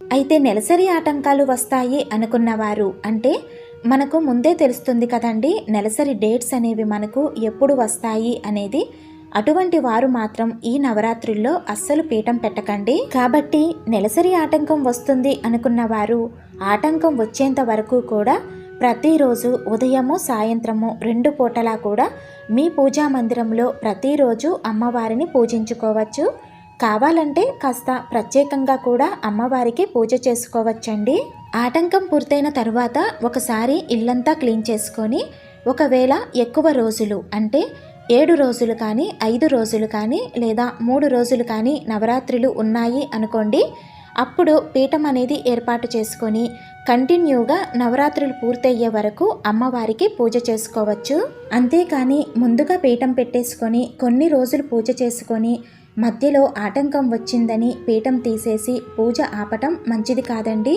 అయితే నెలసరి ఆటంకాలు వస్తాయి అనుకున్నవారు. అంటే మనకు ముందే తెలుస్తుంది కదండి నెలసరి డేట్స్ అనేవి మనకు ఎప్పుడు వస్తాయి అనేది. అటువంటి వారు మాత్రం ఈ నవరాత్రుల్లో అస్సలు పీఠం పెట్టకండి. కాబట్టి నెలసరి ఆటంకం వస్తుంది అనుకున్న వారు ఆటంకం వచ్చేంత వరకు కూడా ప్రతిరోజు ఉదయము సాయంత్రము రెండు పూటలా కూడా మీ పూజా మందిరంలో ప్రతిరోజు అమ్మవారిని పూజించుకోవచ్చు. కావాలంటే కాస్త ప్రత్యేకంగా కూడా అమ్మవారికి పూజ చేసుకోవచ్చండి. ఆటంకం పూర్తయిన తర్వాత ఒకసారి ఇల్లంతా క్లీన్ చేసుకొని ఒకవేళ ఎక్కువ రోజులు అంటే ఏడు రోజులు కానీ ఐదు రోజులు కానీ లేదా మూడు రోజులు కానీ నవరాత్రులు ఉన్నాయి అనుకోండి అప్పుడు పీఠం అనేది ఏర్పాటు చేసుకొని కంటిన్యూగా నవరాత్రులు పూర్తయ్యే వరకు అమ్మవారికి పూజ చేసుకోవచ్చు. అంతేకాని ముందుగా పీఠం పెట్టేసుకొని కొన్ని రోజులు పూజ చేసుకొని మధ్యలో ఆటంకం వచ్చిందని పీఠం తీసేసి పూజ ఆపటం మంచిది కాదండి?